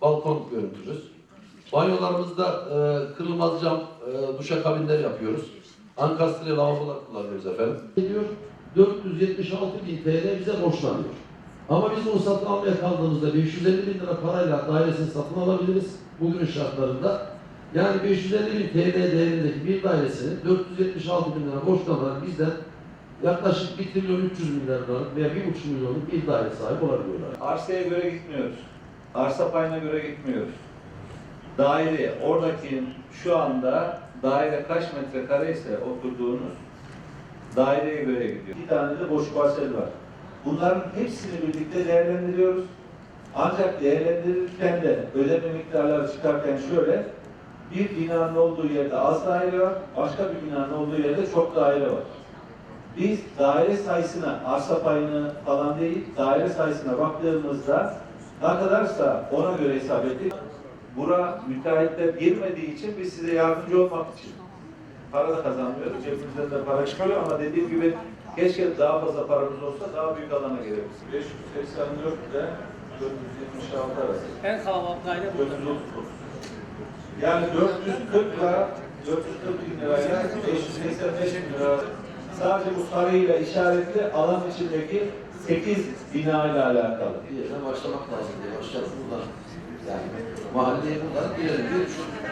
balkon görüntümüz. Banyolarımızda e, kırılmaz cam e, duşakabinler yapıyoruz. Ankastre lavabolar kullanıyoruz efendim. Diyor 476 bin TL bize borçlanıyor. Ama biz onu satın almaya kaldığımızda 550 bin lira parayla dairesini satın alabiliriz bugünün şartlarında. Yani 550 bin TL değerindeki bir dairesini 476 bin lira borçlanarak bizden yaklaşık 1 trilyon 300 milyar liralık veya 1,5 milyonluk bir daire sahibi olabiliyorlar. Arsaya göre gitmiyoruz. Arsa payına göre gitmiyoruz. Daire, oradaki şu anda daire kaç metrekare ise oturduğunuz daireye göre gidiyor. Bir tane de boş parsel var. Bunların hepsini birlikte değerlendiriyoruz. Ancak değerlendirirken de ödeme miktarları çıkarken şöyle, bir binanın olduğu yerde az daire var, başka bir binanın olduğu yerde çok daire var. Biz daire sayısına, arsa payını falan değil, daire sayısına baktığımızda ne kadarsa ona göre hesap ettik. Bura müteahhitler girmediği için biz size yardımcı olmak için para da kazanmıyoruz. Cebimizden de para çıkıyor ama dediğim gibi keşke daha fazla paramız olsa daha büyük alana gelebiliriz. 584 ile 476 arası. En kalabalık daire burada. 430. Yani 440 lira, 440 bin lirayla 585 bin lira. Sadece bu sarıyla işaretli alan içindeki 8 bina ile alakalı. Bir yerden başlamak lazım diye başlayalım buradan. Yani mahalleye buradan girelim diye düşünüyorum.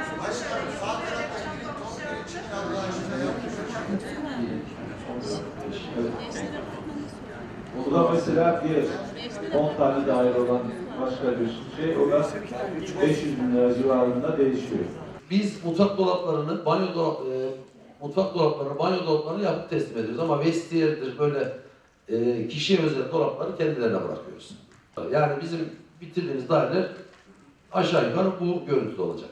Bu da mesela bir 10 tane daire olan başka bir şey. O da 500 bin lira civarında değişiyor. Biz mutfak dolaplarını, banyo dolap, e, mutfak dolaplarını, banyo dolaplarını yapıp teslim ediyoruz. Ama vestiyerdir böyle e, kişiye özel dolapları kendilerine bırakıyoruz. Yani bizim bitirdiğimiz daireler aşağı yukarı bu görüntüde olacak.